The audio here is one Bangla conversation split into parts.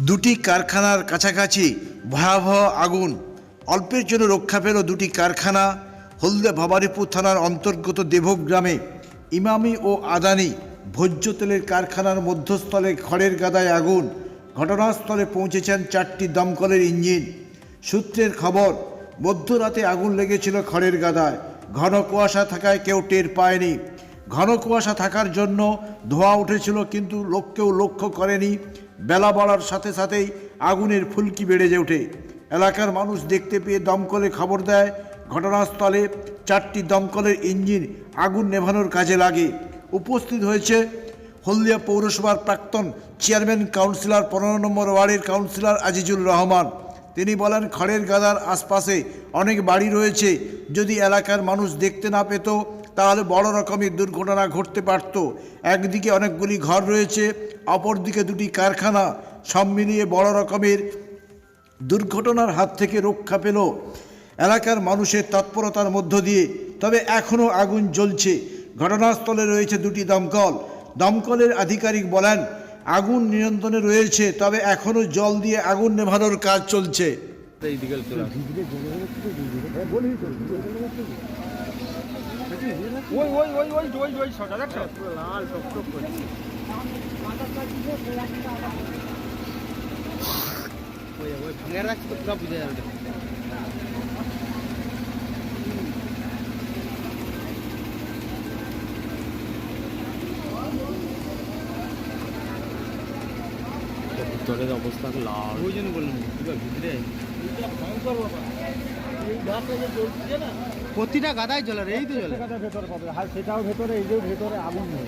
দুটি কারখানার কাছাকাছি ভয়াবহ আগুন। অল্পের জন্য রক্ষা পেল দুটি কারখানা। হলদিয়া ভবানীপুর থানার অন্তর্গত দেবগ্রামে ইমামি ও আদানি ভোজ্য তেলের কারখানার মধ্যস্থলে খড়ের গাদায় আগুন। ঘটনাস্থলে পৌঁছেছেন চারটি দমকলের ইঞ্জিন। সূত্রের খবর, মধ্যরাতে আগুন লেগেছিল খড়ের গাদায়। ঘন কুয়াশা থাকায় কেউ টের পায়নি। ঘন কুয়াশা থাকার জন্য ধোঁয়া উঠেছিল কিন্তু লোককেও লক্ষ্য করেনি। বেলা বাড়ার সাথে সাথেই আগুনের ফুলকি বেড়ে ওঠে। এলাকার মানুষ দেখতে পেয়ে দমকলে খবর দেয়, ঘটনাস্থলে চারটি দমকলের ইঞ্জিন আগুন নেভানোর কাজে লাগে। উপস্থিত হয়েছে হলদিয়া পৌরসভার প্রাক্তন চেয়ারম্যান কাউন্সিলর, পনেরো নম্বর ওয়ার্ডের কাউন্সিলর আজিজুল রহমান। তিনি বলেন, খড়ের গাদার আশপাশে অনেক বাড়ি রয়েছে। যদি এলাকার মানুষ দেখতে না পেত তাহলে বড় রকমের দুর্ঘটনা ঘটতে পারত। একদিকে অনেকগুলি ঘর রয়েছে, অপরদিকে দুটি কারখানা। সব মিলিয়ে বড় রকমের দুর্ঘটনার হাত থেকে রক্ষা পেল। এলাকার মানুষের তৎপরতার মধ্য দিয়ে। তবে এখনও আগুন জ্বলছে। ঘটনাস্থলে রয়েছে দুটি দমকল। দমকলের আধিকারিক বলেন, আগুন নিয়ন্ত্রণে রয়েছে, তবে এখনও জল দিয়ে আগুন নেভানোর কাজ চলছে। ওই ওই ওই ওই ওই ওই ছটা দেখছ? লাল টক টক করছে ওই ওই ভাঙে রাখছি তো পুরো বুঝে যাবে ভিতরের অবস্থা লাল। ওই জন্য বললাম ভিতরে। প্রতিটা গাদায় জ্বলে এই তো জ্বলে সেটা ভেতরে পাবে আর সেটাও ভেতরে, এই যে ভেতরে আগুন নেই।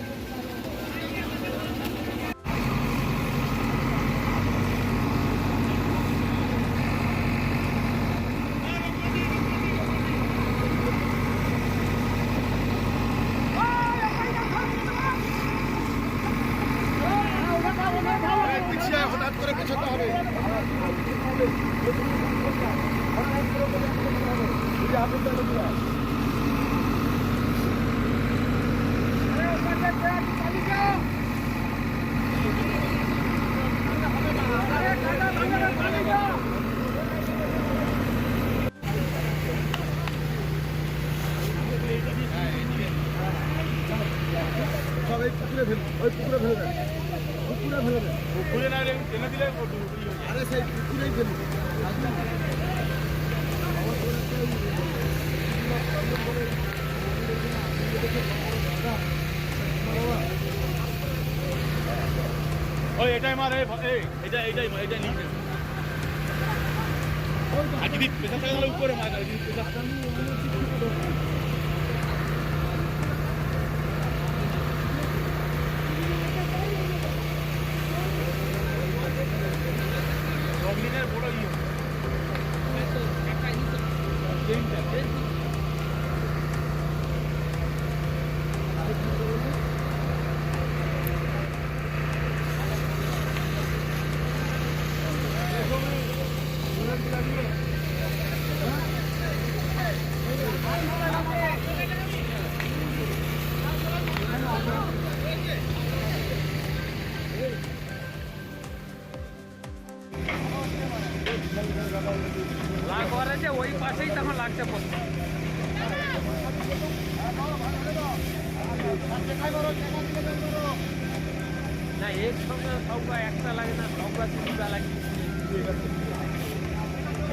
সবাই পুকুরে ফেলে ওই পুকুরে ফেলে দেন। পুকুরে ফেলে দেন পুকুরে না দিলে আরে সেই পুকুরেই ফেলে ওই, এটাই মার, এই এটা এটাই মার এটা নিচে। আর যদি পেশা উপরে মার যদি পেছন রঙিনের বড় ইয়ে লাগোয়ার আছে ওই পাশেই তো আমার লাগছে না, এর সঙ্গে সবটা একটা লাগে না সবটা তিনটা লাগে।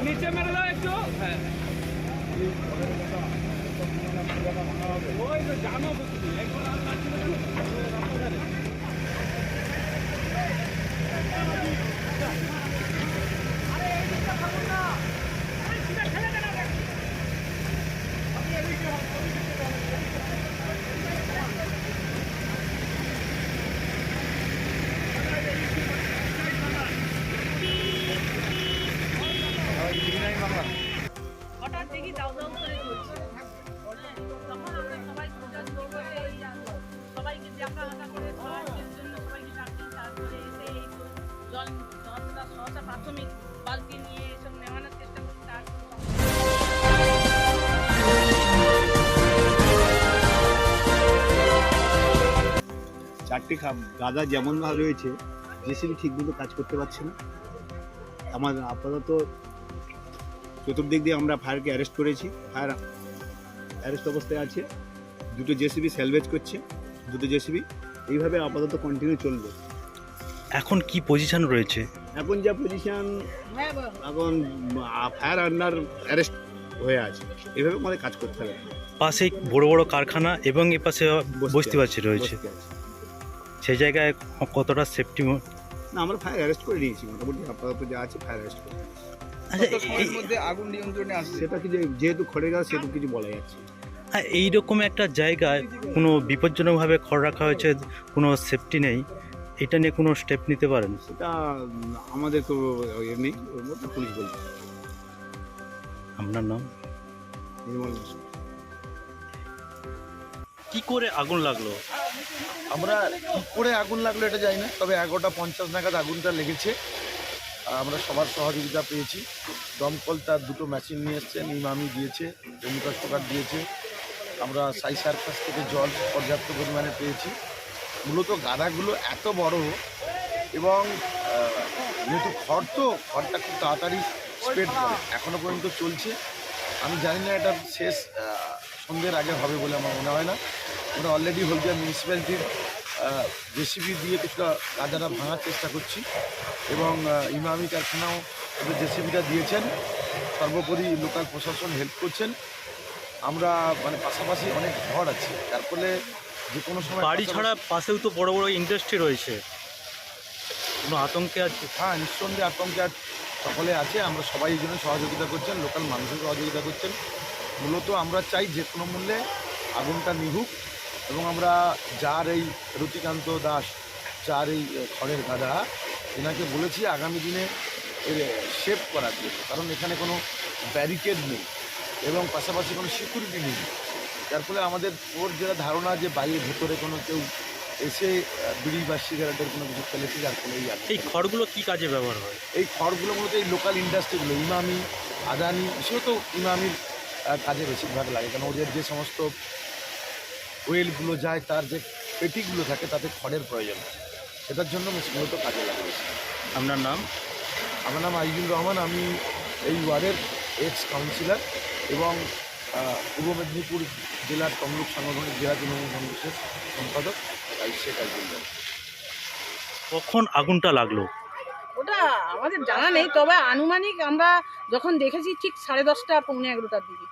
নিচে মেরে দাও একটু। হ্যাঁ। ওই তো জানো একবার আর লাগছে প্রাথমিক বালতি নিয়ে এসব নেওয়ানোর চেষ্টা করি তারপর চারটি গাদা যেমন ভাবে রয়েছে জেসিবি ঠিকমতো কাজ করতে পারছে না। আমার আপাতত চতুর্দিক দিয়ে আমরা ফায়ারকে অ্যারেস্ট করেছি। ফায়ার অ্যারেস্ট অবস্থায় আছে। দুটো জেসিবি স্যালভেজ করছে দুটো জেসিবি। এইভাবে আপাতত কন্টিনিউ চলবে। এখন কি পজিশন রয়েছে? এখন যা পজিশন এখন ফায়ার আন্ডার অ্যারেস্ট হয়ে আছে। এভাবে আমাদের কাজ করতে হবে। পাশে বড় বড় কারখানা এবং এ পাশে বস্তিবাসী রয়েছে। সেই জায়গায় কতটা সেফটি না আমরা ফায়ার অ্যারেস্ট করে নিয়েছি মোটামুটি আপাতত যা আছে ফায়ার অ্যারেস্ট করে। আচ্ছা কত সময়ের এই- মধ্যে আগুন নিয়ন্ত্রণে আসছে সেটা কি যেহেতু খড়ে গাছ সেহেতু কিছু বলা যাচ্ছে। না। হ্যাঁ এইরকম একটা জায়গায় কোনো বিপজ্জনকভাবে খড় রাখা হয়েছে কোনো সেফটি নেই। এটা নিয়ে কোনো স্টেপ নিতে পারেন? সেটা আমাদের তো এর নেই ওর মধ্যে পুলিশ বলবে। আপনার নাম? নির্মল। কি করে আগুন লাগল? আমরা কী করে আগুন লাগল এটা জানি না তবে এগারোটা পঞ্চাশ নাগাদ আগুনটা লেগেছে। আর আমরা সবার সহযোগিতা পেয়েছি। দমকল তার দুটো মেশিন নিয়ে এসছেন ইমামি দিয়েছে কেমিক্যাল টোকার দিয়েছে। আমরা সাই সার্কাস থেকে জল পর্যাপ্ত পরিমাণে পেয়েছি। মূলত গাদাগুলো এত বড় এবং যেহেতু খড় তো, খড়টা খুব তাড়াতাড়ি স্প্রেড করে। এখনও পর্যন্ত চলছে। আমি জানি না এটা শেষ সন্ধ্যের আগে হবে বলে আমার মনে হয় না। আমরা অলরেডি হলদিয়া মিউনিসিপ্যালিটির জেসিবি দিয়ে কিছুটা কাদাটা ভাঙার চেষ্টা করছি এবং ইমামি কারখানাও জেসিবিটা দিয়েছেন। সর্বোপরি লোকাল প্রশাসন হেল্প করছেন। আমরা মানে পাশাপাশি অনেক ঘর আছে। তার ফলে যে কোনো সময় বাড়ি ছাড়া পাশেও তো বড় বড় ইন্ডাস্ট্রি রয়েছে। কোনো আতঙ্কে আছে হ্যাঁ নিঃসন্দেহে আতঙ্কে আর সকলে আছে। আমরা সবাই এই জন্য সহযোগিতা করছেন লোকাল মানুষের সহযোগিতা করছেন। মূলত আমরা চাই যে কোনো মূল্যে আগুনটা নিভুক এবং আমরা যার এই রতিকান্ত দাস যার এই খড়ের গাদা এনাকে বলেছি আগামী দিনে এর শেপ করার জন্য। কারণ এখানে কোনো ব্যারিকেড নেই এবং পাশাপাশি কোনো সিকিউরিটি নেই। যার ফলে আমাদের ওর যেটা ধারণা যে বাইরে ভেতরে কোনো কেউ এসে বিড়ি বা সিগারেটের কোনো কিছু ফেলেছে যার ফলে এই। এই খড়গুলো কী কাজে ব্যবহার হয় এই খড়গুলো মূলত এই লোকাল ইন্ডাস্ট্রিগুলো ইমামি আদানি বিশেষত ইমামির আহ, কাজে বেশিরভাগ লাগে কারণ ওদের যে সমস্ত ওয়েলগুলো যায় তার যে পেটিগুলো থাকে তাতে খড়ের প্রয়োজন। সেটার জন্য মূলত কাজে লাগে আপনার নাম আমার নাম আইজুল রহমান আমি এই ওয়ার্ডের এক্স কাউন্সিলর এবং পূর্ব মেদিনীপুর জেলার তমলুক সাংগঠনিক জেলা তৃণমূল কংগ্রেসের সম্পাদক তাই শেখ আইজুল কখন আগুনটা লাগল? ওটা আমাদের জানা নেই তবে আনুমানিক আমরা যখন দেখেছি ঠিক সাড়ে দশটা পৌনে এগারোটার দিকে।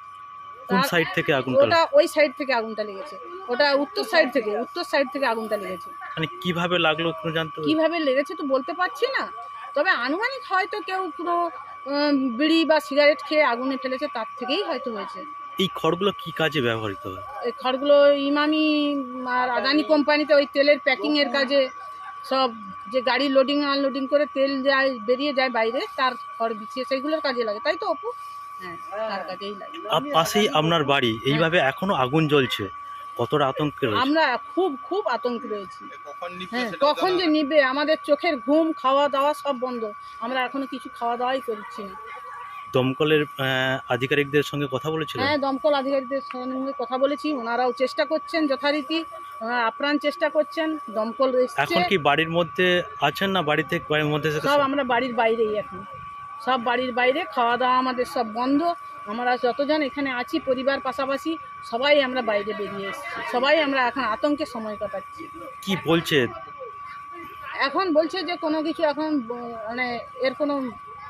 কোন সাইড থেকে আগুনটা ওটা ওই সাইড থেকে আগুনটা লেগেছে। ওটা উত্তর সাইড থেকে উত্তর সাইড থেকে আগুনটা লেগেছে। মানে কীভাবে লাগল কোনো জানতে কীভাবে লেগেছে তো বলতে পারছি না তবে আনুমানিক হয়তো কেউ কোনো বিড়ি বা সিগারেট খেয়ে আগুনে ফেলেছে তার থেকেই হয়তো হয়েছে। এই খড়গুলো কি কাজে ব্যবহৃত হয়? এই খড়গুলো ইমামি আর আদানি কোম্পানিতে ওই তেলের প্যাকিংয়ের কাজে সব যে গাড়ি লোডিং আনলোডিং করে তেল যায় বেরিয়ে যায় বাইরে তার খড় বিছিয়ে সেইগুলোর কাজে লাগে। তাই তো অপু? হ্যাঁ তার কাজেই লাগে। আপ পাশেই আপনার বাড়ি এইভাবে এখনও আগুন জ্বলছে। কতটা আতঙ্কে আমরা খুব খুব আতঙ্ক রয়েছি। হ্যাঁ কখন যে নিবে? আমাদের চোখের ঘুম খাওয়া দাওয়া সব বন্ধ। আমরা এখনও কিছু খাওয়া দাওয়াই করছি না। দমকলের আধিকারিকদের সঙ্গে কথা বলেছিলেন? হ্যাঁ দমকল আধিকারিকদের সঙ্গে কথা বলেছি। ওনারাও চেষ্টা করছেন যথারীতি ওনারা আপ্রাণ চেষ্টা করছেন দমকল এখন কি বাড়ির মধ্যে আছেন না বাড়ি থেকে বাড়ির মধ্যে সব আমরা বাড়ির বাইরেই এখন। সব বাড়ির বাইরে খাওয়া দাওয়া আমাদের সব বন্ধ। আমরা যতজন এখানে আছি পরিবার পাশাপাশি সবাই আমরা বাইরে বেরিয়ে এসেছি। সবাই আমরা এখন আতঙ্কে সময় কাটাচ্ছি। কি বলছে? এখন বলছে যে কোনো কিছু এখন মানে এর কোনো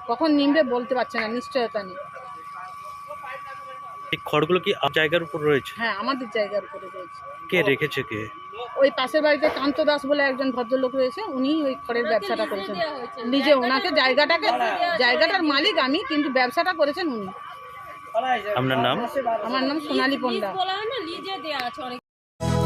কখন নিমবে বলতে পারছে না নিশ্চয়তা নেই। এই খড়গুলো কি আপ জায়গার উপর রয়েছে? হ্যাঁ আমাদের জায়গার উপরে রয়েছে। কে রেখেছে কে? ওই পাশের বাড়িতে কান্ত দাস বলে একজন ভদ্রলোক রয়েছে উনি ওই খড়ের ব্যবসাটা করেছেন। নিজে ওনাকে জায়গাটাকে জায়গাটার মালিক আমি কিন্তু ব্যবসাটা করেছেন উনি। আপনার নাম? আমার নাম সোনালী পণ্ডা।